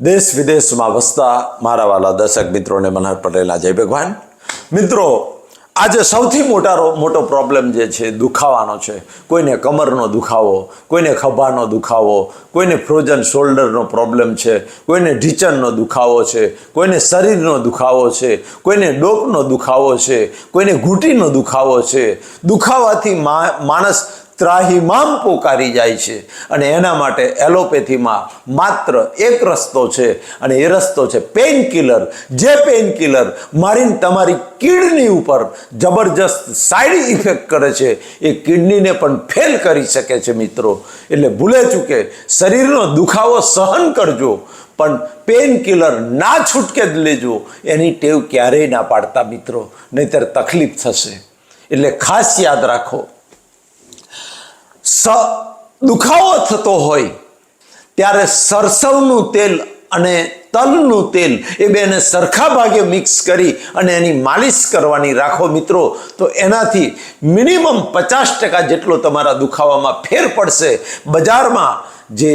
દેશ વિદેશમાં વસતા મારા વાલા દર્શક મિત્રોને મનહર પટેલના જય ભગવાન. મિત્રો, આજે સૌથી મોટા મોટો પ્રોબ્લેમ જે છે, દુખાવાનો છે. કોઈને કમરનો દુખાવો, કોઈને ખભાનો દુખાવો, કોઈને ફ્રોઝન શોલ્ડરનો પ્રોબ્લેમ છે, કોઈને ઢીચણનો દુખાવો છે, કોઈને શરીરનો દુખાવો છે, કોઈને ડોકનો દુખાવો છે, કોઈને ઘૂંટીનો દુખાવો છે. દુખાવાથી માણસ ત્રાહિમામ પોકારી જાય છે અને એના માટે એલોપેથીમાં માત્ર એક રસ્તો છે અને એ રસ્તો છે પેઇન કિલર જે પેઇન કિલર મારીને તમારી કિડની ઉપર જબરજસ્ત સાઈડ ઇફેક્ટ કરે છે, એ કિડનીને પણ ફેલ કરી શકે છે મિત્રો. એટલે ભૂલે ચૂકે શરીરનો દુખાવો સહન કરજો, પણ પેઇન કિલર ના છૂટકે જ લેજો. એની ટેવ ક્યારેય ના પાડતા મિત્રો, નહીતર તકલીફ થશે. એટલે ખાસ યાદ રાખો સ દુખાવો થતો હોય, ત્યારે સરસવનું તેલ અને તલનું તેલ એ બેને સરખા ભાગે મિક્સ કરી અને એની માલિશ કરવાની રાખો મિત્રો. તો એનાથી મિનિમમ પચાસ ટકા જેટલો તમારા દુખાવામાં ફેર પડશે. બજારમાં જે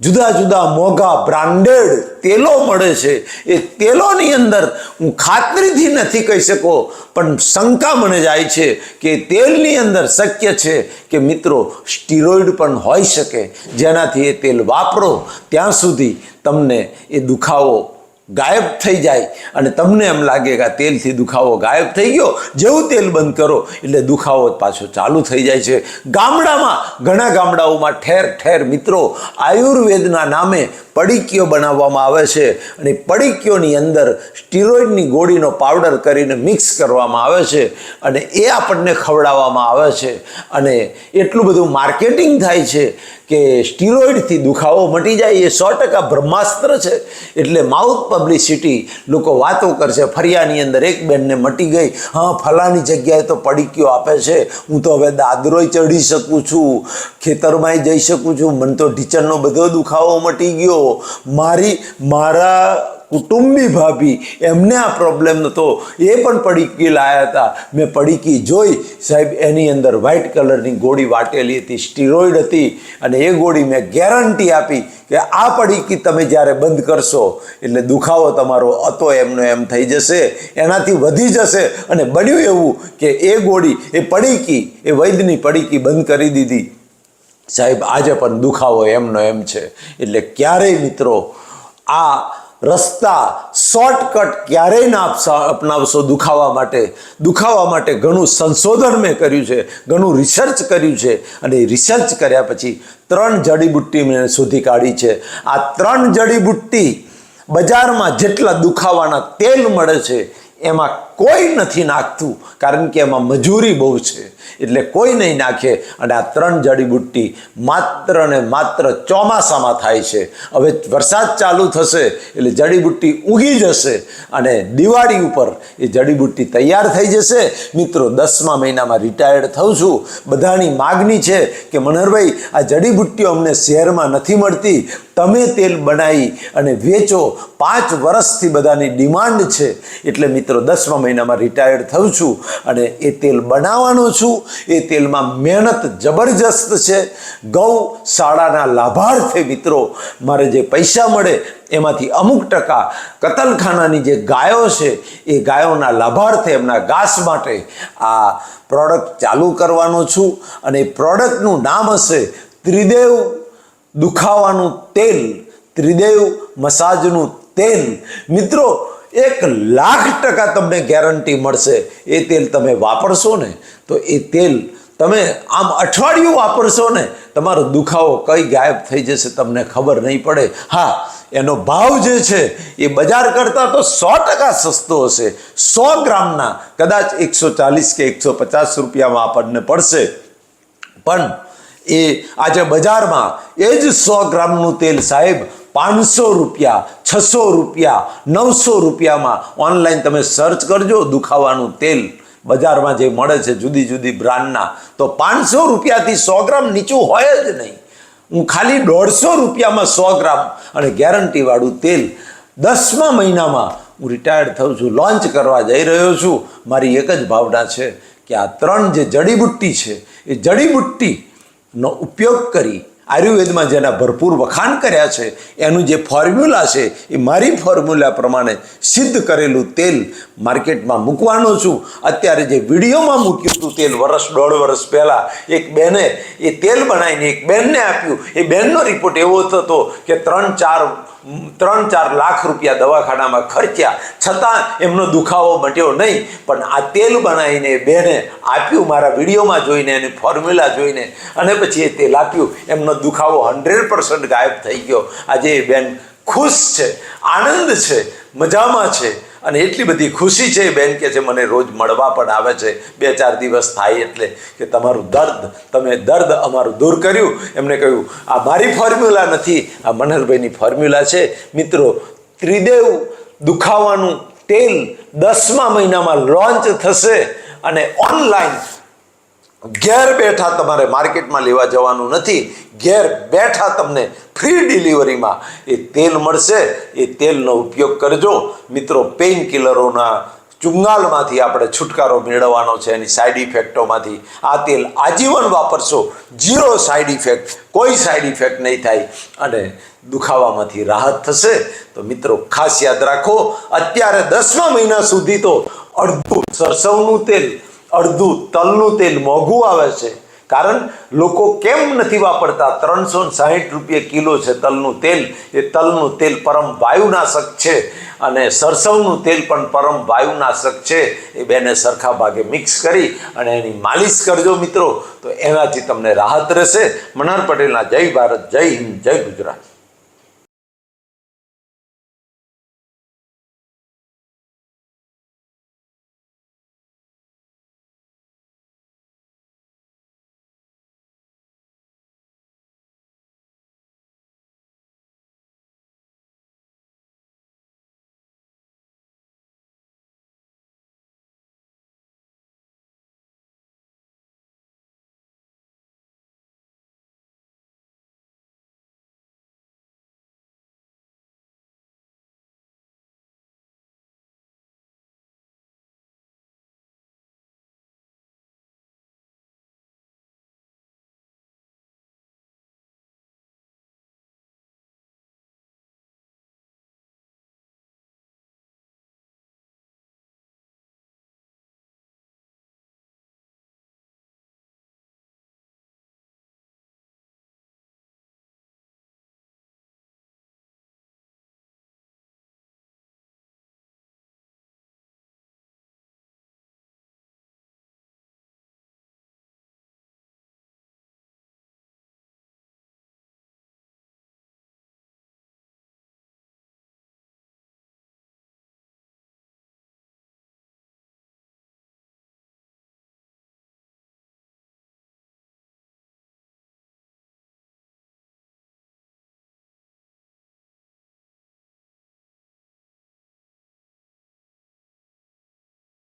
જુદા જુદા મોંઘા બ્રાન્ડેડ તેલો મળે છે. એ તેલોની અંદર હું ખાતરીથી નથી કહી શકો, પણ શંકા મને જાય છે કે તેલની અંદર શક્ય છે કે મિત્રો સ્ટીરોઇડ પણ હોઈ શકે. જેનાથી એ તેલ વાપરો, ત્યાં સુધી તમને એ દુખાવો ગાયબ થઈ જાય. અને તમને એમ લાગે કે આ તેલથી દુખાવો ગાયબ થઈ ગયો? જેવું તેલ બંધ કરો, એટલે દુખાવો પાછો ચાલુ થઈ જાય છે. ગામડામાં, ઘણા ગામડાઓમાં ઠેર ઠેર મિત્રો આયુર્વેદના નામે પડીકીઓ બનાવવામાં આવે છે. અને પડીકીઓની અંદર સ્ટીરોઇડની ગોળીનો પાવડર કરીને મિક્સ કરવામાં આવે છે. અને એ આપણને ખવડાવવામાં આવે છે. અને એટલું બધું માર્કેટિંગ થાય છે કે સ્ટીરોઇડથી દુખાવો મટી જાય એ સો ટકા બ્રહ્માસ્ત્ર છે. એટલે માઉથ પબ્લિસિટી લોકો વાતો કરશે, ફરિયાની અંદર એક બેનને મટી ગઈ. હા ફલાની જગ્યાએ તો પડીકીઓ આપે છે. હું તો હવે દાદરોય ચડી શકું છું, ખેતરમાંય જઈ શકું છું. મને તો ઢીચરનો બધો દુખાવો મટી ગયો. મારી, મારા કુટુંબી ભાભી, એમને આ પ્રોબ્લેમ નહોતો એ પણ પડીકી લાયા હતા. મેં પડીકી જોઈ. સાહેબ, એની અંદર વ્હાઇટ કલરની ગોળી વાટેલી હતી સ્ટીરોઇડ હતી. અને એ ગોળી મેં ગેરંટી આપી કે આ પડીકી તમે જ્યારે બંધ કરશો, એટલે દુખાવો તમારો હતો, એમનો એમ થઈ જશે. એનાથી વધી જશે. અને બન્યું એવું કે એ ગોળી, એ પડીકી, એ વૈદ્યની પડીકી બંધ કરી દીધી. સાહેબ, આજે પણ દુખાવો એમનો એમ છે. એટલે ક્યારેય મિત્રો, આ રસ્તા શોર્ટકટ ક્યારેય ના અપનાવશો દુખાવા માટે. દુખાવા માટે ઘણું સંશોધન મેં કર્યું છે, ઘણું રિસર્ચ કર્યું છે અને રિસર્ચ કર્યા પછી ત્રણ જડીબુટ્ટી મેં શોધી કાઢી છે. આ ત્રણ જડીબુટ્ટી બજારમાં જેટલા દુખાવાના તેલ મળે છે, એમાં કોઈ નથી નાખતું, કારણ કે એમાં મજૂરી બહુ છે. એટલે કોઈ નહીં નાખે અને આ ત્રણ જડીબુટ્ટી માત્ર ને માત્ર ચોમાસામાં થાય છે. હવે વરસાદ ચાલુ થશે, એટલે જડીબુટ્ટી ઉગી જશે અને દિવાળી ઉપર એ જડીબુટ્ટી તૈયાર થઈ જશે. મિત્રો, દસમા મહિનામાં રિટાયર્ડ થઉં છું. બધાની માગણી છે કે મનહરભાઈ, આ જડીબુટ્ટીઓ અમને શહેરમાં નથી મળતી. તમે તેલ બનાવી અને વેચો. પાંચ વર્ષથી બધાની ડિમાન્ડ છે. એટલે મિત્રો, દસમા મહિનામાં રિટાયર્ડ થઉં છું અને એ તેલ બનાવવાનો છું. એ તેલમાં મહેનત જબરજસ્ત છે. ગૌ શાળાના લાભાર્થે મિત્રો, મારે જે પૈસા મળે એમાંથી અમુક ટકા કતલખાનાની જે ગાયો છે, એ ગાયોના લાભાર્થે એમના ઘાસ માટે આ પ્રોડક્ટ ચાલુ કરવાનો છું અને એ પ્રોડક્ટનું નામ હશે ત્રિદેવ દુખાવાનું તેલ. ત્રિદેવ મસાજનું તેલ. મિત્રો એક લાખ ટકા તમને ગેરંટી મળશે. એ તેલ તમે વાપરશો ને, તો એ તેલ તમે આમ અઠવાડિયું વાપરશો ને, તમારો દુખાવો કઈ ગાયબ થઈ જશે તમને ખબર નહીં પડે. હા, એનો ભાવ જે છે, એ બજાર કરતાં તો સો ટકા સસ્તો હશે. સો ગ્રામના, કદાચ એકસો ચાલીસ કે એકસો પચાસ રૂપિયામાં આપણને પડશે. પણ એ આજે બજારમાં એ જ સો ગ્રામનું તેલ સાહેબ પાંચસો રૂપિયા, છસો રૂપિયા, નવસો રૂપિયામાં ઓનલાઈન તમે સર્ચ કરજો દુખાવાનું તેલ. બજારમાં જે મળે છે જુદી જુદી બ્રાન્ડના, તો પાંચસો રૂપિયાથી સો ગ્રામ નીચું હોય જ નહીં. હું ખાલી દોઢસો રૂપિયામાં સો ગ્રામ અને ગેરંટીવાળું તેલ દસમા મહિનામાં હું રિટાયર્ડ થઉં છું લોન્ચ કરવા જઈ રહ્યો છું. મારી એક જ ભાવના છે કે આ ત્રણ જે જડીબુટ્ટી છે, એ જડીબુટ્ટીનો ઉપયોગ કરી આયુર્વેદમાં જેના ભરપૂર વખાણ કર્યા છે, એનું જે ફોર્મ્યુલા છે, એ મારી ફોર્મ્યુલા પ્રમાણે સિદ્ધ કરેલું તેલ માર્કેટમાં મૂકવાનો છું. અત્યારે જે વિડીયોમાં મૂક્યું હતું તેલ, વર્ષ દોઢ વર્ષ પહેલાં, એક બેને એ તેલ બનાવીને એક બેનને આપ્યું. એ બેનનો રિપોર્ટ એવો થતો કે ત્રણ ચાર ત્રણ ચાર લાખ રૂપિયા દવાખાનામાં ખર્ચ્યા. છતાં એમનો દુખાવો મટ્યો નહીં. પણ આ તેલ બનાવીને બેને આપ્યું મારા વિડીયોમાં જોઈને એની ફોર્મ્યુલા જોઈને. અને પછી એ તેલ આપ્યું. એમનો દુખાવો હંડ્રેડ પર્સન્ટ ગાયબ થઈ ગયો. આજે એ બેન ખુશ છે, આનંદ છે, મજામાં છે. અને એટલી બધી ખુશી છે બેન કે છે મને રોજ મળવા પણ આવે છે. બે ચાર દિવસ થાય એટલે કે તમારું દર્દ, તમે દર્દ અમારું દૂર કર્યું. એમણે કહ્યું, આ મારી ફોર્મ્યુલા નથી, આ મનહરભાઈની ફોર્મ્યુલા છે. મિત્રો, ત્રિદેવ દુખાવાનું તેલ દસમા મહિનામાં લોન્ચ થશે અને ઓનલાઈન ઘેર બેઠા તમારે માર્કેટમાં લેવા જવાનું નથી, ઘેર બેઠા તમને ફ્રી ડિલિવરીમાં એ તેલ મળશે, એ તેલનો ઉપયોગ કરજો. મિત્રો પેઇન કિલરોના ચુંગાલમાંથી આપણે છુટકારો મેળવવાનો છે, એની સાઈડ ઇફેક્ટોમાંથી આ તેલ આજીવન વાપરશો ઝીરો સાઈડ ઇફેક્ટ કોઈ સાઈડ ઇફેક્ટ નહીં થાય અને દુખાવામાંથી રાહત થશે. તો મિત્રો, ખાસ યાદ રાખો, અત્યારે દસમા મહિના સુધી તો અડધું સરસવનું તેલ અડધું તલનું તેલ મોંઘું આવે છે. કારણ લોકો કેમ નથી વાપરતા? ત્રણસો સાહીઠ રૂપિયા કિલો છે તલનું તેલ. એ તલનું તેલ પરમ વાયુનાશક છે અને સરસવનું તેલ પણ પરમ વાયુનાશક છે. એ બેને સરખા ભાગે મિક્સ કરી અને એની માલિશ કરજો મિત્રો. તો એનાથી તમને રાહત રહેશે. મનહર પટેલના જય ભારત, જય હિન્દ, જય ગુજરાત.